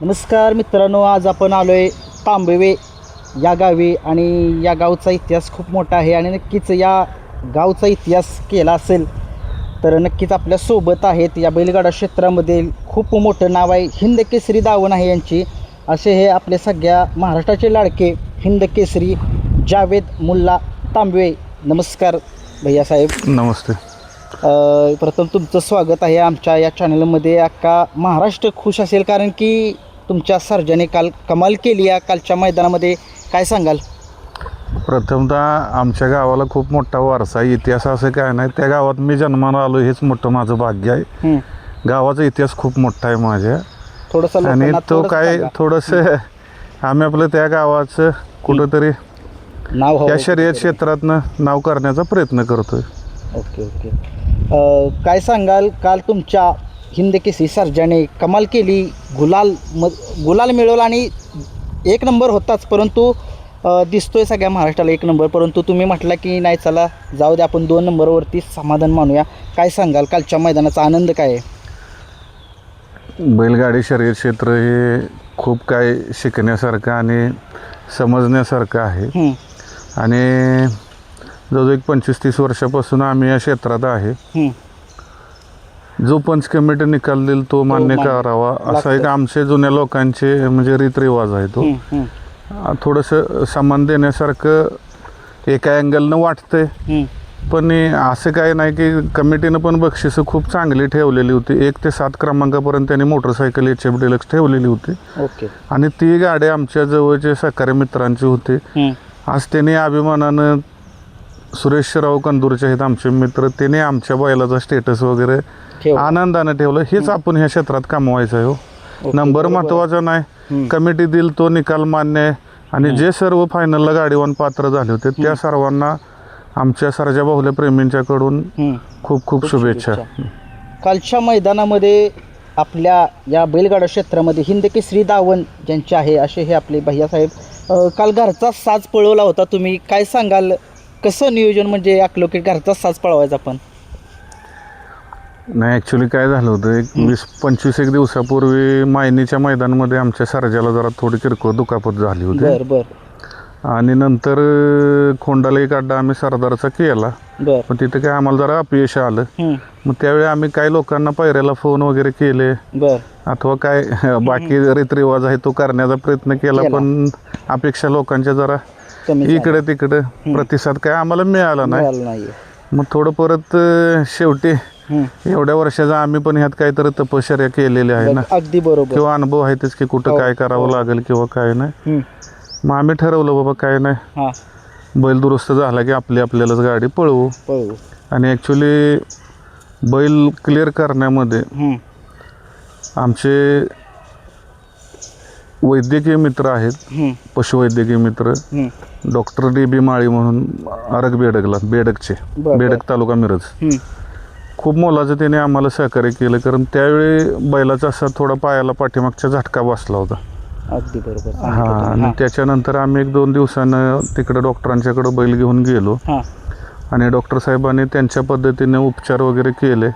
नमस्कार मित्रांनो आज आपण आलो आहे तांबवे या गावी आणि या गावचा इतिहास खूप मोठा आहे आणि नक्कीच या गावचा इतिहास केला असेल तर नक्कीच आपल्यासोबत आहेत या बैलगाडा क्षेत्रामध्ये खूप मोठं नाव आहे हिंद केसरी दावण आहे यांची. असे हे आपले सगळ्या महाराष्ट्राचे लाडके हिंद केसरी जावेद मुल्ला तांबवे. नमस्कार भैया साहेब. नमस्ते. प्रथम तुमचं स्वागत आहे आमच्या या चॅनलमध्ये अख्खा महाराष्ट्र खुश असेल कारण की तुमच्या सर्जाने काल कमाल केली या कालच्या मैदानामध्ये. काय सांगाल? प्रथमतः आमच्या गावाला खूप मोठा वारसा आहे इतिहास असं काय नाही. त्या गावात मी जन्माला आलो हेच मोठं माझं भाग्य आहे. गावाचा इतिहास खूप मोठा आहे माझ्या. थोडंसं आणि तो काय. थोडंसं आम्ही आपलं त्या गावाचं कुठंतरी नाव या शर्यत क्षेत्रातनं नाव करण्याचा प्रयत्न करतोय. Okay okay. काय सांगाल? काल तुमच्या हिंद केसरी सर्जाने कमाल केली गुलाल म गुलाल मिळवला आणि एक नंबर होताच परंतु दिसतोय सगळ्या महाराष्ट्राला एक नंबर. परंतु तुम्ही म्हटला की नाही चला जाऊ दे आपण दोन नंबरवरती समाधान मानूया. काय सांगाल? कालच्या मैदानाचा आनंद काय आहे? बैलगाडी शर्यत क्षेत्र हे खूप काय शिकण्यासारखं आणि समजण्यासारखं आहे. आणि जवळजवळ एक पंचवीस तीस वर्षापासून आम्ही या क्षेत्रात आहे. जो पंच कमिटी निकाल देईल तो मान्य मान्य करावा. असा एक लागतं. आमचे जुन्या लोकांचे म्हणजे रीतरिवाज आहे तो. थोडंसं सन्मान देण्यासारखं एका अँगलनं वाटतंय. पण हे असं काय नाही की कमिटीनं पण बक्षिसं खूप चांगली ठेवलेली होती. एक ते सात क्रमांकापर्यंत त्यांनी मोटरसायकल एच एफ डिलक्स ठेवलेली होती. ओके. आणि ती गाडी आमच्या जवळचे सहकारी मित्रांची होती. हं, आज त्यांनी अभिमानानं सुरेशराव कंदूरचे आहेत आमचे मित्र त्यांनी आमच्या बैलाचा स्टेटस वगैरे ठेव. आनंदाने ठेवलं. हेच आपण ह्या क्षेत्रात कमवायचं आहे हो नंबर. महत्त्वाचा नाही. कमिटी दिल तो निकाल मान्य आहे. आणि जे सर्व फायनलला गाडीवान पात्र झाले होते त्या सर्वांना आमच्या सरजा बाहुल्या प्रेमींच्याकडून. खूप खूप शुभेच्छा. कालच्या मैदानामध्ये आपल्या या बैलगाडा क्षेत्रामध्ये हिंद केसरी दावण ज्यांचे आहे असे हे आपले भैयासाहेब काल घरचा साज पळवला होता. तुम्ही काय सांगाल? कसं नियोजन म्हणजे की घरचा साज पळवायचा आपण नाही ॲक्च्युली काय झालं होतं एक वीस पंचवीस एक दिवसापूर्वी मायनीच्या मैदानामध्ये आमच्या सरजाला जरा थोडी किरकोळ दुखापत झाली होती. बर बर. आणि नंतर खोंडाला एक अड्डा आम्ही सरदारचा केला. बर. पण तिथं काय आम्हाला जरा अपयश आलं. मग त्यावेळी आम्ही काही लोकांना पायऱ्याला फोन वगैरे केले. बर. अथवा काय बाकी रीतरिवाज आहे तो करण्याचा प्रयत्न केला केला. पण अपेक्षा लोकांच्या जरा कमी झालं. इकडे तिकडे प्रतिसाद काय आम्हाला मिळाला नाही. मिळालं नाहीये. मग थोडं परत अं, शेवटी एवढ्या वर्षाचा आम्ही पण ह्यात काहीतरी तपश्चर्या केलेली आहे ना. अगदी बरोबर. किंवा अनुभव आहेतच की कुठं हो, काय करावं. लागेल किंवा काय नाही. मग आम्ही ठरवलं बाबा काय नाही. हां. बैल दुरुस्त झाला की आपली आपल्यालाच गाडी पळवू. पळवू. आणि ॲक्च्युली बैल क्लिअर करण्यामध्ये आमचे वैद्यकीय मित्र आहेत. पशुवैद्यकीय मित्र. डॉक्टर डी बी माळी म्हणून अरग बेडगला बेडकचे. बेडक तालुका मिरज. खूप मोलाचं त्याने आम्हाला सहकार्य केलं कारण त्यावेळी बैलाचा असा थोडा पायाला पाठीमागचा झटका बसला होता. अगदी बरोबर. हा सांगितलं. आणि त्याच्यानंतर आम्ही एक दोन दिवसानं तिकडे डॉक्टरांच्याकडे बैल घेऊन गेलो. हां, आणि डॉक्टर साहेबांनी त्यांच्या पद्धतीने उपचार वगैरे केले.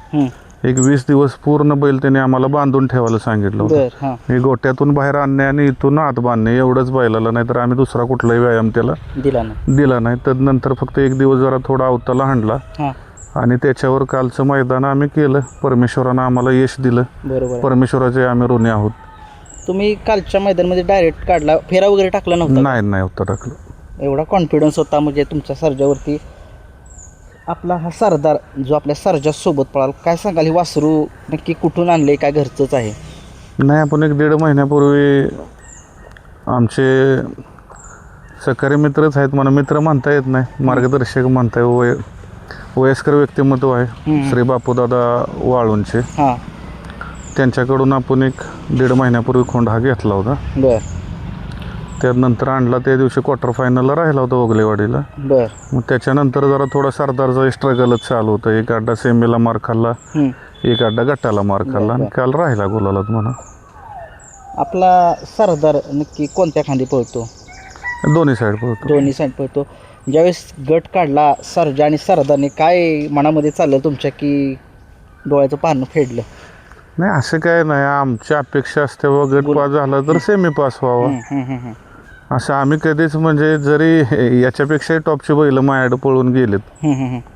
एक वीस दिवस पूर्ण बैल त्यांनी आम्हाला बांधून ठेवायला सांगितलं होतं. बर हां. हे गोट्यातून बाहेर आणणे आणि इथून आत बांधणे एवढंच बैलाला नाहीतर आम्ही दुसरा कुठलाही व्यायाम त्याला दिला ना दिला नाही. तदनंतर फक्त एक दिवस जरा थोडा अवताला हाणला. हां. आणि त्याच्यावर कालचं मैदान आम्ही केलं. परमेश्वरानं आम्हाला यश दिलं. बरोबर. आहे. परमेश्वराचे आम्ही ऋणी आहोत. तुम्ही कालच्या मैदानामध्ये डायरेक्ट काढला फेरा वगैरे टाकला नव्हता नाही नाही होता टाकलं. एवढा कॉन्फिडन्स होता म्हणजे तुमच्या सर्जावरती. आपला हा सरदार जो आपल्या सर्जासोबत पळाल काय सांगाल? हे वासरू नक्की कुठून आणले काय घरचंच आहे? नाही आपण एक दीड महिन्यापूर्वी आमचे सहकारी मित्रच आहेत मला मित्र म्हणता येत नाही. मार्गदर्शक म्हणता वयस्कर व्यक्तिमत्व आहे. श्री बापूदादा वाळूंचे. हां. त्यांच्याकडून आपण एक दीड महिन्यापूर्वी खोंड हा घेतला होता. बर. त्यानंतर आणला त्या दिवशी क्वार्टर फायनलला राहिला होता ओगलेवाडीला. बर. मग त्याच्यानंतर जरा थोडा सरदारचा स्ट्रगलच चालू होतं. एक अड्डा सेमीला मार खाल्ला. एक अड्डा गटाला मार खाल्ला. आणि काल राहिला गुलालात म्हणा. आपला सरदार नक्की कोणत्या खांदी पळतो? दोन्ही साईड पळतो. दोन्ही साईड पळतो. ज्यावेळेस गट काढला सर्जा आणि सरदारने काय मनामध्ये चाललं तुमच्या की डोळ्याचं पारणं फेडलं? नाही असं काय नाही. आमची अपेक्षा असते व गट पास झाला तर सेमी पास व्हावा. हम्म, हम्म, हम्म, हम्म. असं आम्ही कधीच म्हणजे जरी याच्यापेक्षाही टॉपची बैल माझ्याकडे पळून गेलेत.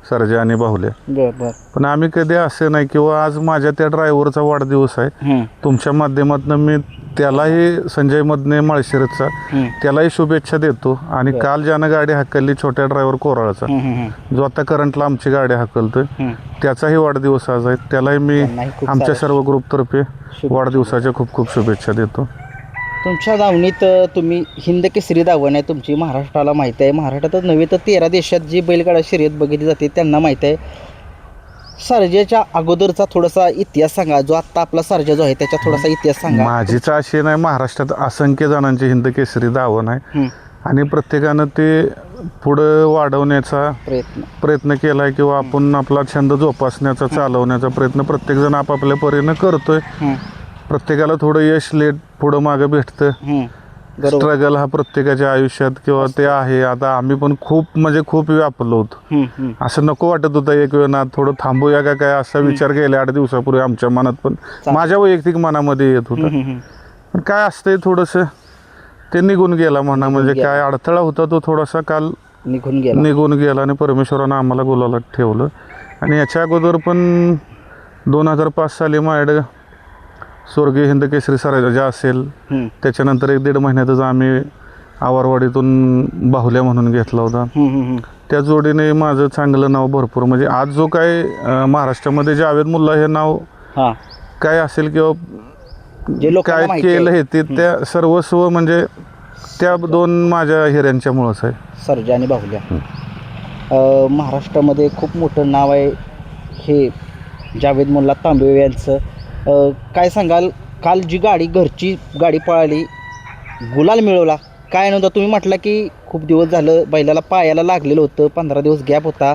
सरजा आणि बाहुल्या बर बर पण आम्ही कधी असं नाही किंवा आज माझ्या त्या ड्रायव्हरचा वाढदिवस आहे तुमच्या माध्यमातून मी त्यालाही संजय मदने माळशिरसचा हम्म, त्यालाही शुभेच्छा देतो आणि. काल ज्यानं गाडी हाकलली छोट्या ड्रायव्हर कोराळचा. जो आता करंटला आमची गाडी हाकलतोय. त्याचाही वाढदिवस आज आहे त्यालाही मी आमच्या सर्व ग्रुपतर्फे. वाढदिवसाच्या खूप खूप शुभेच्छा देतो तुमच्या दावणीत अ, तुम्ही हिंद केसरी दावण आहे तुमची महाराष्ट्राला माहिती आहे. महाराष्ट्रातच नव्हे तर तेरा देशात जी बैलगाडा शर्यत बघितली जाते त्यांना माहीत आहे. सर्जेच्या अगोदरचा थोडासा इतिहास सांगा जो आत्ता आपला सर्जा जो आहे त्याचा थोडासा इतिहास सांगा. माझीच अशी नाही महाराष्ट्रात असंख्य जणांची हिंद केसरी दावण आहे. आणि प्रत्येकानं ते पुढं वाढवण्याचा प्रयत्न. प्रयत्न केला आहे किंवा आपण आपला छंद जोपासण्याचा चालवण्याचा प्रयत्न प्रत्येकजण आपापल्या परीनं करतोय. प्रत्येकाला थोडं यश लेट पुढं मागं भेटतं. बरोबर. स्ट्रगल हा प्रत्येकाच्या आयुष्यात किंवा ते आहे. आता आम्ही पण खूप म्हणजे खूप व्यापलो होतो. हम्म, हम्म. असं नको वाटत होतं एक वेळ ना थोडं थांबूया का काय असा विचार केला आठ दिवसापूर्वी आमच्या मनात पण माझ्या वैयक्तिक मनामध्ये येत होतं. हम्म, हम्म. पण काय असतंय थोडंसं ते निघून गेला म्हणा म्हणजे गेला. काय अडथळा होता तो थोडासा काल निघून गेला. निघून गेला आणि परमेश्वरानं आम्हाला गुलाला ठेवलं. आणि याच्या अगोदर पण दोन हजार पाच साली माझ्याकडे स्वर्गीय हिंद केसरी सराजा असेल त्याच्यानंतर एक दीड महिन्यातच आम्ही आवारवाडीतून बाहुल्या म्हणून घेतला होता. त्या जोडीने माझं चांगलं नाव भरपूर म्हणजे आज जो काय महाराष्ट्रामध्ये जावेद मुल्ला हे नाव काय असेल किंवा काय केलं हे ते त्या सर्वस्व म्हणजे त्या दोन माझ्या हिऱ्यांच्यामुळंच आहे. सर्जा आणि बाहुल्या. महाराष्ट्रामध्ये खूप मोठं नाव आहे हे जावेद मुल्ला तांबे यांचं. काय सांगाल? काल जी गाडी घरची गाडी पळाली गुलाल मिळवला. काय नव्हतं तुम्ही म्हटलं की खूप दिवस झालं बैलाला पायाला लागलेलं होतं पंधरा दिवस गॅप होता.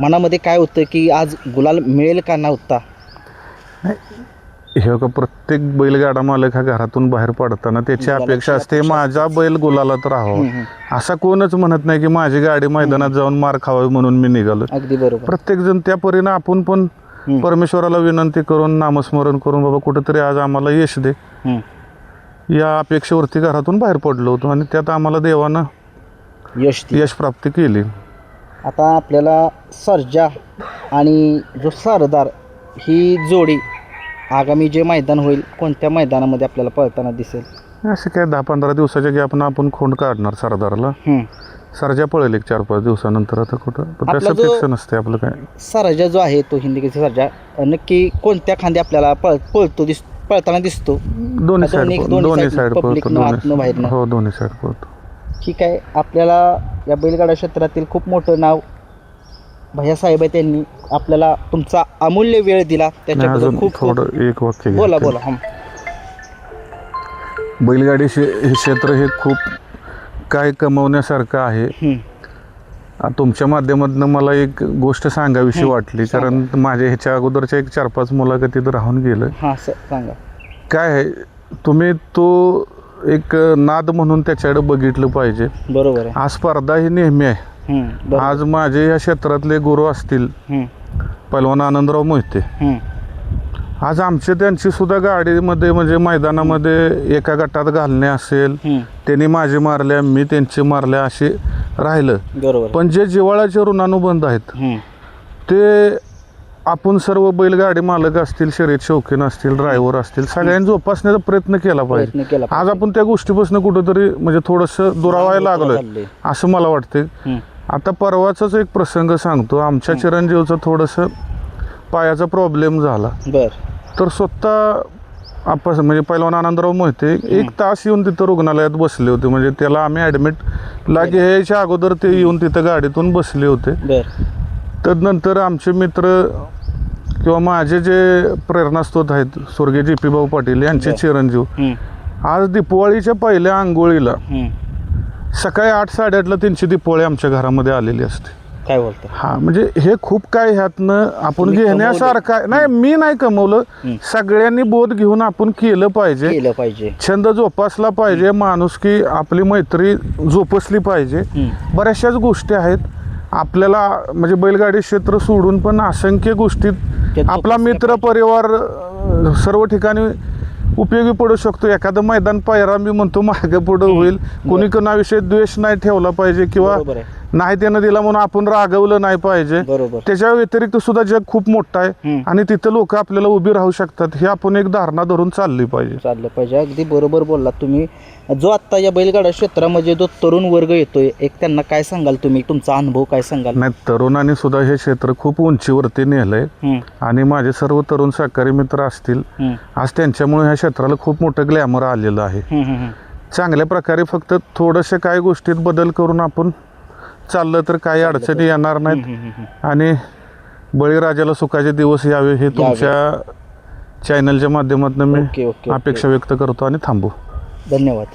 मनामध्ये काय होतं की आज गुलाल मिळेल का नव्हता? हे का प्रत्येक बैलगाडा मालक हा घरातून बाहेर पडताना त्याची अपेक्षा असते माझा बैल गुलालात राहावा. असा कोणच म्हणत नाही की माझी गाडी मैदानात जाऊन मार खावावी म्हणून मी निघालो. अगदी बरोबर. प्रत्येक जण त्या परीनं आपण पण. परमेश्वराला विनंती करून नामस्मरण करून बाबा कुठेतरी आज आम्हाला यश दे. या अपेक्षेवरती घरातून बाहेर पडलो होतो आणि त्यात आम्हाला देवानं यश. यश प्राप्ती केली आता आपल्याला सर्जा आणि जो सरदार ही जोडी आगामी जे मैदान होईल कोणत्या मैदानामध्ये आपल्याला पळताना दिसेल असं काय दहा पंधरा दिवसाच्या गॅपनं आपण खोंड काढणार सरदारला. सरजा पळेल एक चार पाच दिवसानंतर आता कुठं पण आपला तसं जो- फिक्स नसते आपलं काय सरजा जो आहे तो हिंदी केसरी सर्जा नक्की कोणत्या खांदी आपल्याला पळ पळतो दिस पळताना दिसतो दोन्ही दोन्ही- साईड दोन्ही दोन्ही side, साईड public पळतो नं, आतनं, दोन्ही बाहेरनं. हो दोन्ही साईड पळतो ठीक आहे आपल्याला या बैलगाडा क्षेत्रातील खूप मोठं नाव भैयासाहेब आहे त्यांनी आपल्याला तुमचा अमूल्य वेळ दिला त्याच्याबद्दल अजून खूप खूप थोडं एक वाक्य बोला घेतो. बोला हं. बैलगाडी शे हे क्षेत्र हे खूप काय कमवण्यासारखं आहे. हं. आ, तुमच्या माध्यमातून मला एक गोष्ट सांगावीशी हं, वाटली. कारण माझ्या ह्याच्या अगोदरच्या एक चार पाच मुलाखतीत राहून गेलं. हां सर सांगा. काय आहे तुम्ही तो एक नाद म्हणून त्याच्याकडे बघितलं पाहिजे. बरोबर आहे. आज स्पर्धा ही नेहमी आहे. हं, बरोबर. आज माझे या क्षेत्रातले गुरु असतील. हं, पैलवान आनंदराव मोहिते. हं. आज आमचे त्यांची सुद्धा गाडीमध्ये म्हणजे मैदानामध्ये एका गटात घालणे असेल. त्यांनी माझे मारल्या मी त्यांचे मारल्या असे राहिलं बरोबर पण जे जिवाळाचे ऋणानुबंध आहेत. ते आपण सर्व बैलगाडी मालक असतील शर्यत शौकीन असतील ड्रायव्हर असतील सगळ्यांनी जोपासण्याचा प्रयत्न केला पाहिजे आज आपण त्या गोष्टीपासून कुठंतरी म्हणजे थोडंसं दुरावायला लागलोय. असं मला वाटतंय हं. आता परवाचाच एक प्रसंग सांगतो आमच्या चिरंजीवचं थोडंसं पायाचा प्रॉब्लेम झाला. बर. तर स्वतः आपण म्हणजे पहिलवान आनंदराव मोहिते एक तास येऊन तिथं रुग्णालयात बसले होते. म्हणजे त्याला आम्ही ॲडमिट ला घ्यायच्या अगोदर ते येऊन तिथं गाडीतून बसले होते. बर. तदनंतर आमचे मित्र किंवा माझे जे प्रेरणास्त्रोत आहेत स्वर्गीय जी पी भाऊ पाटील यांचे. चिरंजीव. आज दीपावळीच्या पहिल्या आंघोळीला. सकाळी आठ साडेआठला त्यांची दीपावळी आमच्या घरामध्ये आलेली असते. काय बोलता? हा म्हणजे हे खूप काय ह्यातनं आपण घेण्यासारखं. नाही मी नाही कमवलं. सगळ्यांनी बोध घेऊन आपण केलं पाहिजे. केलं पाहिजे. छंद जोपासला पाहिजे माणूस की आपली मैत्री जोपासली पाहिजे. बऱ्याचशाच गोष्टी आहेत. आपल्याला म्हणजे बैलगाडी क्षेत्र सोडून पण असंख्य गोष्टीत आपला मित्र परिवार सर्व ठिकाणी उपयोगी पडू शकतो. एखादं मैदान पायरा मी म्हणतो मागे पुढं होईल. कोणी कोणाविषयी द्वेष नाही ठेवला पाहिजे किंवा नाही त्यानं दिला म्हणून आपण रागवलं नाही पाहिजे. बरोबर. त्याच्या व्यतिरिक्त सुद्धा जग खूप मोठं आहे. आणि तिथं लोक आपल्याला उभी राहू शकतात. हे आपण एक धारणा धरून चालली पाहिजे. चाललं पाहिजे. अगदी बरोबर बोललात तुम्ही. जो आत्ता या बैलगाडा क्षेत्रामध्ये जो तरुण वर्ग येतोय एक त्यांना काय सांगाल तुम्ही? तुमचा अनुभव काय सांगाल? नाही तरुणांनी सुद्धा हे क्षेत्र खूप उंचीवरती नेलंय. आणि माझे सर्व तरुण सहकारी मित्र असतील आज त्यांच्यामुळे ह्या क्षेत्राला खूप मोठं ग्लॅमर आलेलं आहे. चांगल्या प्रकारे फक्त थोडंसं काही गोष्टीत बदल करून आपण चाललं तर काही अडचणी येणार नाहीत. आणि बळीराजाला सुखाचे दिवस यावे हे तुमच्या चॅनलच्या माध्यमातून मी ओके ओके. अपेक्षा व्यक्त करतो आणि थांबू. धन्यवाद.